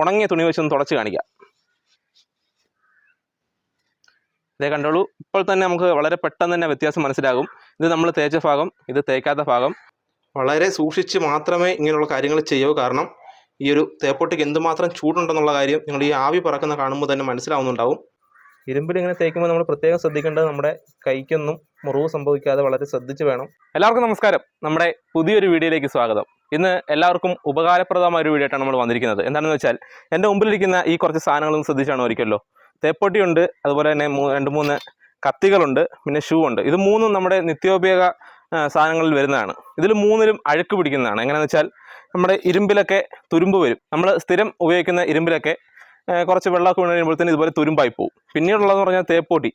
ഉണങ്ങിയ തുണി വെച്ചൊന്ന് തുടച്ച് കാണിക്കാം. ഇതേ കണ്ടോളൂ ഇപ്പോൾ തന്നെ നമുക്ക് വളരെ പെട്ടെന്ന് തന്നെ വ്യത്യാസം മനസ്സിലാകും. ഇത് നമ്മൾ തേച്ച ഭാഗം ഇത് തേക്കാത്ത ഭാഗം. വളരെ സൂക്ഷിച്ച് മാത്രമേ ഇങ്ങനെയുള്ള കാര്യങ്ങൾ ചെയ്യൂ. കാരണം ഈ ഒരു തേപ്പൊട്ടിക്ക് എന്തുമാത്രം ചൂടുണ്ടെന്നുള്ള കാര്യം നിങ്ങൾ ഈ ആവി പറക്കുന്ന കാണുമ്പോൾ തന്നെ മനസ്സിലാവുന്നുണ്ടാവും. ഇരുമ്പിൽ ഇങ്ങനെ തേക്കുമ്പോൾ നമ്മൾ പ്രത്യേകം ശ്രദ്ധിക്കേണ്ടത് നമ്മുടെ കൈക്കൊന്നും മുറിവ് സംഭവിക്കാതെ വളരെ ശ്രദ്ധിച്ച് വേണം. എല്ലാവർക്കും നമസ്കാരം. നമ്മുടെ പുതിയൊരു വീഡിയോയിലേക്ക് സ്വാഗതം. ഇന്ന് എല്ലാവർക്കും ഉപകാരപ്രദമായ ഒരു വീഡിയോ ആയിട്ടാണ് നമ്മൾ വന്നിരിക്കുന്നത്. എന്താണെന്ന് വെച്ചാൽ എന്റെ മുമ്പിലിരിക്കുന്ന ഈ കുറച്ച് സാധനങ്ങളൊന്നും ശ്രദ്ധിച്ചാണ് ഒരിക്കലോ. തേപ്പൊട്ടിയുണ്ട് അതുപോലെ തന്നെ രണ്ട് മൂന്ന് കത്തികളുണ്ട് പിന്നെ ഷൂ ഉണ്ട്. ഇത് മൂന്നും നമ്മുടെ നിത്യോപയോഗ സാധനങ്ങളിൽ വരുന്നതാണ്. ഇതിൽ മൂന്നിലും അഴുക്ക് പിടിക്കുന്നതാണ്. എങ്ങനെയാണെന്ന് വെച്ചാൽ നമ്മുടെ ഇരുമ്പിലൊക്കെ തുരുമ്പ് വരും. നമ്മൾ സ്ഥിരം ഉപയോഗിക്കുന്ന ഇരുമ്പിലൊക്കെ കുറച്ച് വെള്ളമൊക്കെ വീണ് കഴിയുമ്പോഴത്തേന് ഇതുപോലെ തുരുമ്പായി പോകും പിന്നീടുള്ളതെന്ന് പറഞ്ഞാൽ തേപ്പോട്ടി.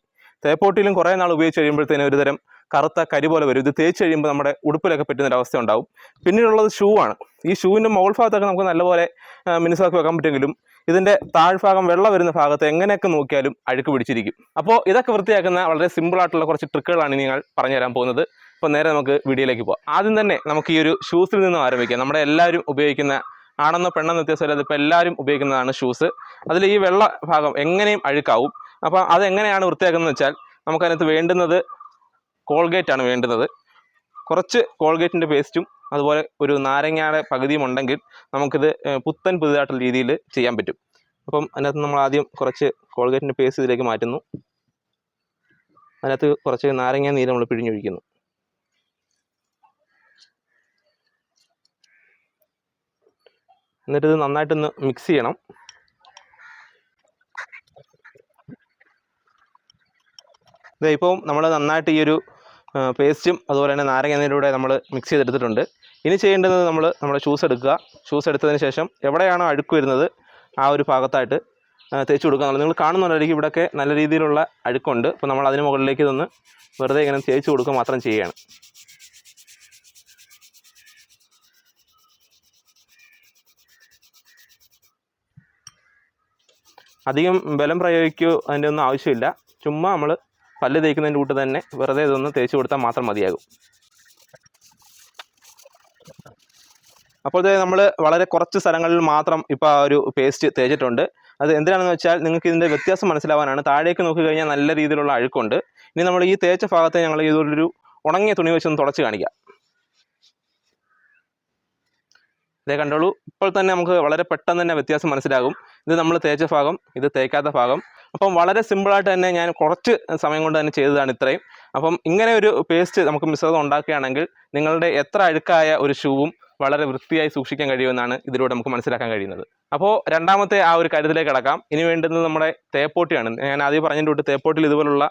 തേപ്പോട്ടിയിലും കുറേ നാൾ ഉപയോഗിച്ച് കഴിയുമ്പോഴത്തേനും ഒരുതരം കറുത്ത കരി പോലെ വരും. ഇത് തേച്ച് കഴിയുമ്പോൾ നമ്മുടെ ഉടുപ്പിലൊക്കെ പറ്റുന്ന ഒരു അവസ്ഥ ഉണ്ടാവും. പിന്നീടുള്ളത് ഷൂ ആണ്. ഈ ഷൂവിന്റെ മുകൾ ഭാഗത്തൊക്കെ നമുക്ക് നല്ലപോലെ മിനുസാക്കി വെക്കാൻ പറ്റുമെങ്കിലും ഇതിന്റെ താഴ്ഭാഗം വെള്ളം വരുന്ന ഭാഗത്ത് എങ്ങനെയൊക്കെ നോക്കിയാലും അഴുക്ക് പിടിച്ചിരിക്കും. അപ്പോൾ ഇതൊക്കെ വൃത്തിയാക്കുന്ന വളരെ സിമ്പിൾ ആയിട്ടുള്ള കുറച്ച് ട്രിക്കുകളാണ് നിങ്ങൾ ഞങ്ങൾ പറഞ്ഞു തരാൻ പോകുന്നത്. അപ്പോൾ നേരെ നമുക്ക് വീഡിയോയിലേക്ക് പോകാം ആദ്യം തന്നെ നമുക്ക് ഈ ഒരു ഷൂസിൽ നിന്നും ആരംഭിക്കാം. നമ്മുടെ എല്ലാവരും ഉപയോഗിക്കുന്ന ആണെന്നോ പെണ്ണെന്നോ വ്യത്യാസമില്ല അതിപ്പോൾ എല്ലാവരും ഉപയോഗിക്കുന്നതാണ് ഷൂസ് അതിൽ ഈ വെള്ള ഭാഗം എങ്ങനെയും അഴുക്കാവും. അപ്പോൾ അതെങ്ങനെയാണ് വൃത്തിയാക്കുന്നത് വെച്ചാൽ നമുക്കതിനകത്ത് വേണ്ടുന്നത് കോൾഗേറ്റ് ആണ് വേണ്ടുന്നത്. കുറച്ച് കോൾഗേറ്റിന്റെ പേസ്റ്റും അതുപോലെ ഒരു നാരങ്ങയുടെ പകുതിയും ഉണ്ടെങ്കിൽ നമുക്കിത് പുത്തൻ പുതിയതായിട്ടുള്ള രീതിയിൽ ചെയ്യാൻ പറ്റും. അപ്പം അതിനകത്ത് നമ്മൾ ആദ്യം കുറച്ച് കോൾഗേറ്റിന്റെ പേസ്റ്റ് ഇതിലേക്ക് മാറ്റുന്നു. അതിനകത്ത് കുറച്ച് നാരങ്ങ നീര് നമ്മൾ പിഴിഞ്ഞൊഴിക്കുന്നു. എന്നിട്ട് ഇത് നന്നായിട്ടൊന്ന് മിക്സ് ചെയ്യണം. ഇപ്പം നമ്മൾ നന്നായിട്ട് ഈ ഒരു പേസ്റ്റും അതുപോലെ തന്നെ നാരങ്ങ നീരിലൂടെ നമ്മൾ മിക്സ് ചെയ്തെടുത്തിട്ടുണ്ട്. ഇനി ചെയ്യേണ്ടത് നമ്മൾ നമ്മുടെ ഷൂസ് എടുക്കുക. ഷൂസ് എടുത്തതിന് ശേഷം എവിടെയാണോ അഴുക്ക് വരുന്നത് ആ ഒരു ഭാഗത്തായിട്ട് തേച്ച് കൊടുക്കുക. നിങ്ങൾ കാണുന്നുണ്ടായിരിക്കും ഇവിടെയൊക്കെ നല്ല രീതിയിലുള്ള അഴുക്കുണ്ട്. അപ്പോൾ നമ്മൾ അതിന് മുകളിലേക്ക് ഇതൊന്ന് വെറുതെ ഇങ്ങനെ തേച്ച് കൊടുക്കുക മാത്രം ചെയ്യുകയാണ്. അധികം ബലം പ്രയോഗിക്കുകയോ അതിന്റെ ഒന്നും ആവശ്യമില്ല. ചുമ്മാ നമ്മൾ പല്ല് തേക്കുന്നതിന്റെ കൂട്ട് തന്നെ വെറുതെ ഇതൊന്ന് തേച്ച് കൊടുത്താൽ മാത്രം മതിയാകും. അപ്പോൾ നമ്മൾ വളരെ കുറച്ച് സ്ഥലങ്ങളിൽ മാത്രം ഇപ്പോൾ ആ ഒരു പേസ്റ്റ് തേച്ചിട്ടുണ്ട്. അത് എന്തിനാണെന്ന് വെച്ചാൽ നിങ്ങൾക്ക് ഇതിന്റെ വ്യത്യാസം മനസ്സിലാവാനാണ്. താഴേക്ക് നോക്കി കഴിഞ്ഞാൽ നല്ല രീതിയിലുള്ള അഴുക്കുണ്ട്. ഇനി നമ്മൾ ഈ തേച്ച ഭാഗത്തെ ഞങ്ങൾ ഇതൊരു ഉണങ്ങിയ തുണി വെച്ചൊന്ന് തുടച്ച് കാണിക്കാം. ഇതേ കണ്ടോളൂ. ഇപ്പോൾ തന്നെ നമുക്ക് വളരെ പെട്ടെന്ന് തന്നെ വ്യത്യാസം മനസ്സിലാകും. ഇത് നമ്മൾ തേച്ച ഭാഗം ഇത് തേക്കാത്ത ഭാഗം. അപ്പം വളരെ സിമ്പിളായിട്ട് തന്നെ ഞാൻ കുറച്ച് സമയം കൊണ്ട് തന്നെ ചെയ്തതാണ് ഇത്രയും. അപ്പം ഇങ്ങനെ ഒരു പേസ്റ്റ് നമുക്ക് മിശ്രിതം ഉണ്ടാക്കുകയാണെങ്കിൽ നിങ്ങളുടെ എത്ര അഴുക്കായ ഒരു ഷൂവും വളരെ വൃത്തിയായി സൂക്ഷിക്കാൻ കഴിയുമെന്നാണ് ഇതിലൂടെ നമുക്ക് മനസ്സിലാക്കാൻ കഴിയുന്നത്. അപ്പോൾ രണ്ടാമത്തെ ആ ഒരു കാര്യത്തിലേക്ക് കിടക്കാം. ഇനി വേണ്ടുന്നത് നമ്മുടെ തേപ്പോട്ടിയാണ്. ഞാൻ ആദ്യം പറഞ്ഞതിന്റെ തൊട്ട് തേപ്പോട്ടിൽ ഇതുപോലുള്ള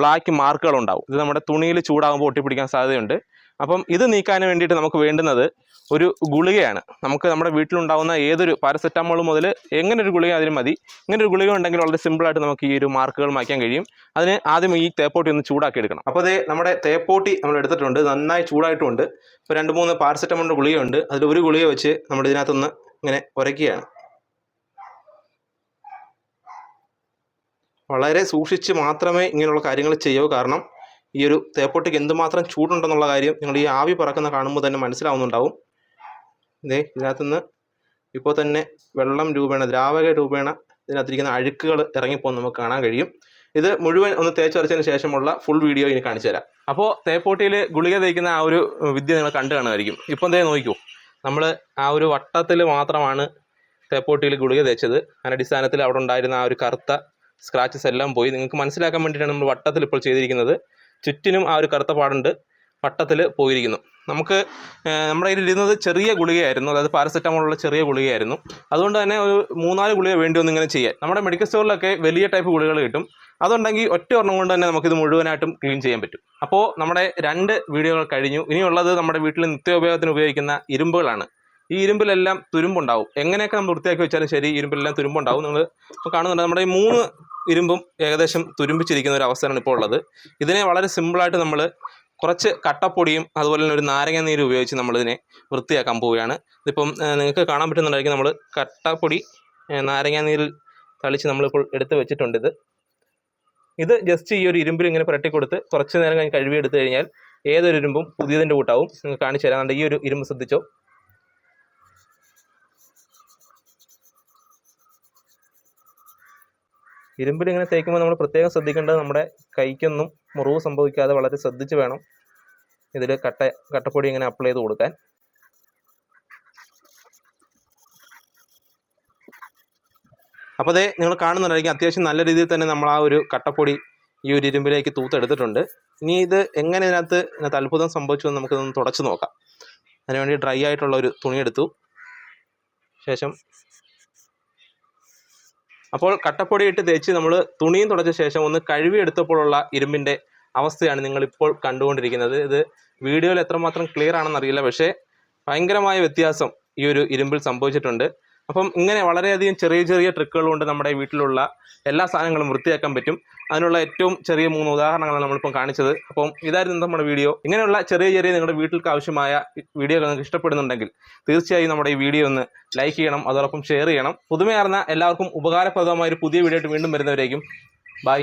ബ്ലാക്ക് മാർക്കുകൾ ഉണ്ടാവും. ഇത് നമ്മുടെ തുണിയിൽ ചൂടാകുമ്പോൾ ഒട്ടിപ്പിടിക്കാൻ സാധ്യതയുണ്ട്. അപ്പം ഇത് നീക്കാൻ വേണ്ടിയിട്ട് നമുക്ക് വേണ്ടുന്നത് ഒരു ഗുളികയാണ്. നമുക്ക് നമ്മുടെ വീട്ടിലുണ്ടാകുന്ന ഏതൊരു പാരസെറ്റാമോൾ മുതൽ എങ്ങനെ ഒരു ഗുളിക അതിന് മതി. ഇങ്ങനെ ഒരു ഗുളിക ഉണ്ടെങ്കിൽ വളരെ സിമ്പിളായിട്ട് നമുക്ക് ഈ ഒരു മാർക്കുകൾ മായ്ക്കാൻ കഴിയും. അതിന് ആദ്യം ഈ തേപ്പോട്ടി ഒന്ന് ചൂടാക്കി എടുക്കണം. അപ്പോൾ അതേ നമ്മുടെ തേപ്പോട്ടി നമ്മൾ എടുത്തിട്ടുണ്ട്. നന്നായി ചൂടായിട്ടുണ്ട്. ഇപ്പോൾ രണ്ട് മൂന്ന് പാരസെറ്റമോളിന്റെ ഗുളികയുണ്ട്. അതിൽ ഒരു ഗുളിക വെച്ച് നമ്മൾ ഇതിനകത്തൊന്ന് ഇങ്ങനെ ഉരയ്ക്കുകയാണ് വളരെ സൂക്ഷിച്ച് മാത്രമേ ഇങ്ങനെയുള്ള കാര്യങ്ങൾ ചെയ്യൂ. കാരണം ഈ ഒരു തേപ്പൊട്ടിക്ക് എന്തുമാത്രം ചൂടുണ്ടെന്നുള്ള കാര്യം നിങ്ങൾ ഈ ആവി പറക്കുന്ന കാണുമ്പോൾ തന്നെ മനസ്സിലാവുന്നുണ്ടാവും. ഇതേ ഇതിനകത്തുനിന്ന് ഇപ്പോൾ തന്നെ വെള്ളം രൂപേണ ദ്രാവക രൂപേണ ഇതിനകത്തിരിക്കുന്ന അഴുക്കുകൾ ഇറങ്ങിപ്പോകുന്ന നമുക്ക് കാണാൻ കഴിയും. ഇത് മുഴുവൻ ഒന്ന് തേച്ചരച്ചതിന് ശേഷമുള്ള ഫുൾ വീഡിയോ ഇനി കാണിച്ചു തരാം. അപ്പോൾ തേപ്പോട്ടിയിൽ ഗുളിക തേക്കുന്ന ആ ഒരു വിദ്യ നിങ്ങൾ കണ്ടു കാണുമായിരിക്കും. ഇപ്പം ദേ നോക്കൂ നമ്മൾ ആ ഒരു വട്ടത്തിൽ മാത്രമാണ് തേപ്പോട്ടിയിൽ ഗുളിക തേച്ചത്. അതിന്റെ അടിസ്ഥാനത്തിൽ അവിടെ ഉണ്ടായിരുന്ന ആ ഒരു കറുത്ത സ്ക്രാച്ചസ് എല്ലാം പോയി. നിങ്ങൾക്ക് മനസ്സിലാക്കാൻ വേണ്ടിയിട്ടാണ് നമ്മൾ വട്ടത്തിൽ ഇപ്പോൾ ചെയ്തിരിക്കുന്നത്. ചുറ്റിനും ആ ഒരു കറുത്ത പാടുണ്ട്. വട്ടത്തിൽ പോയിരിക്കുന്നു. നമുക്ക് നമ്മുടെ കയ്യിൽ ഇരുന്നത് ചെറിയ ഗുളികയായിരുന്നു. അതായത് പാരസെറ്റമോളുള്ള ചെറിയ ഗുളികയായിരുന്നു. അതുകൊണ്ട് തന്നെ ഒരു മൂന്നാൽ ഗുളിക വേണ്ടി ഒന്ന് ഇങ്ങനെ ചെയ്യാൻ. നമ്മുടെ മെഡിക്കൽ സ്റ്റോറിലൊക്കെ വലിയ ടൈപ്പ് ഗുളികൾ കിട്ടും. അതുണ്ടെങ്കിൽ ഒറ്റ ഒരെണ്ണം കൊണ്ട് തന്നെ നമുക്കിത് മുഴുവനായിട്ടും ക്ലീൻ ചെയ്യാൻ പറ്റും. അപ്പോൾ നമ്മുടെ രണ്ട് വീഡിയോകൾ കഴിഞ്ഞു. ഇനിയുള്ളത് നമ്മുടെ വീട്ടിൽ നിത്യോപയോഗത്തിന് ഉപയോഗിക്കുന്ന ഇരുമ്പുകളാണ്. ഈ ഇരുമ്പിലെല്ലാം തുരുമ്പുണ്ടാവും. എങ്ങനെയൊക്കെ നമ്മൾ വൃത്തിയാക്കി വെച്ചാലും ശരി ഇരുമ്പിലെല്ലാം തുരുമ്പുണ്ടാവും. നിങ്ങൾ കാണുന്നുണ്ട്. നമ്മുടെ ഈ മൂന്ന് ഇരുമ്പും ഏകദേശം തുരുമ്പിച്ചിരിക്കുന്ന ഒരു അവസ്ഥയാണ് ഇപ്പോൾ ഉള്ളത്. ഇതിനെ വളരെ സിമ്പിളായിട്ട് നമ്മൾ കുറച്ച് കട്ടപ്പൊടിയും അതുപോലെ തന്നെ ഒരു നാരങ്ങ നീര് ഉപയോഗിച്ച് നമ്മളിതിനെ വൃത്തിയാക്കാൻ പോവുകയാണ്. ഇതിപ്പം നിങ്ങൾക്ക് കാണാൻ പറ്റുന്നുണ്ടായിരിക്കും നമ്മൾ കട്ടപ്പൊടി നാരങ്ങ നീരിൽ തളിച്ച് നമ്മളിപ്പോൾ എടുത്ത് വെച്ചിട്ടുണ്ട് ഇത്. ജസ്റ്റ് ഈ ഒരു ഇരുമ്പിൽ ഇങ്ങനെ പുരട്ടി കൊടുത്ത് കുറച്ച് നേരം കഴിഞ്ഞ് കഴുകി എടുത്തു കഴിഞ്ഞാൽ ഏതൊരു ഇരുമ്പും പുതിയതിന്റെ കൂട്ടാവും. കാണിച്ചു തരാറുണ്ട് ഈ ഒരു ഇരുമ്പ് ശ്രദ്ധിച്ചോ? ഇരുമ്പിൽ ഇങ്ങനെ തേക്കുമ്പോൾ നമ്മൾ പ്രത്യേകം ശ്രദ്ധിക്കേണ്ടത് നമ്മുടെ കൈക്കൊന്നും മുറിവ് സംഭവിക്കാതെ വളരെ ശ്രദ്ധിച്ച് വേണം ഇതിൽ കട്ട കട്ടപ്പൊടി ഇങ്ങനെ അപ്ലൈ ചെയ്ത് കൊടുക്കാൻ. അപ്പോൾ അതേ നിങ്ങൾ കാണുന്നുണ്ടായിരിക്കും അത്യാവശ്യം നല്ല രീതിയിൽ തന്നെ നമ്മൾ ആ ഒരു കട്ടപ്പൊടി ഈ ഒരു ഇരുമ്പിലേക്ക് തൂത്തെടുത്തിട്ടുണ്ട്. ഇനി ഇത് എങ്ങനെ ഇതിനകത്ത് ഇതിനകത്ത് അത്ഭുതം സംഭവിച്ചു എന്ന് നമുക്കിതൊന്ന് തുടച്ചു നോക്കാം. അതിനുവേണ്ടി ഡ്രൈ ആയിട്ടുള്ള ഒരു തുണി എടുത്തു ശേഷം അപ്പോൾ കട്ടപ്പൊടി ഇട്ട് തേച്ച് നമ്മൾ തുണിയും തുടച്ച ശേഷം ഒന്ന് കഴുകി എടുത്തപ്പോഴുള്ള ഇരുമ്പിന്റെ അവസ്ഥയാണ് നിങ്ങൾ ഇപ്പോൾ കണ്ടുകൊണ്ടിരിക്കുന്നത്. ഇത് വീഡിയോയിൽ എത്രമാത്രം ക്ലിയർ ആണെന്ന് അറിയില്ല. പക്ഷേ ഭയങ്കരമായ വ്യത്യാസം ഈ ഒരു ഇരുമ്പിൽ സംഭവിച്ചിട്ടുണ്ട്. അപ്പം ഇങ്ങനെ വളരെയധികം ചെറിയ ചെറിയ ട്രിക്കുകൾ കൊണ്ട് നമ്മുടെ വീട്ടിലുള്ള എല്ലാ സാധനങ്ങളും വൃത്തിയാക്കാൻ പറ്റും. അതിനുള്ള ഏറ്റവും ചെറിയ മൂന്ന് ഉദാഹരണങ്ങളാണ് നമ്മളിപ്പം കാണിച്ചത്. അപ്പം ഇതായിരുന്നു നമ്മുടെ വീഡിയോ. ഇങ്ങനെയുള്ള ചെറിയ ചെറിയ നിങ്ങളുടെ വീട്ടിലേക്ക് ആവശ്യമായ വീഡിയോ നിങ്ങൾക്ക് ഇഷ്ടപ്പെടുന്നുണ്ടെങ്കിൽ തീർച്ചയായും നമ്മുടെ ഈ വീഡിയോ ഒന്ന് ലൈക്ക് ചെയ്യണം. അതോടൊപ്പം ഷെയർ ചെയ്യണം. പുതുമയാർന്ന എല്ലാവർക്കും ഉപകാരപ്രദമായ ഒരു പുതിയ വീഡിയോ ആയിട്ട് വീണ്ടും വരുന്നവരേക്കും. ബൈ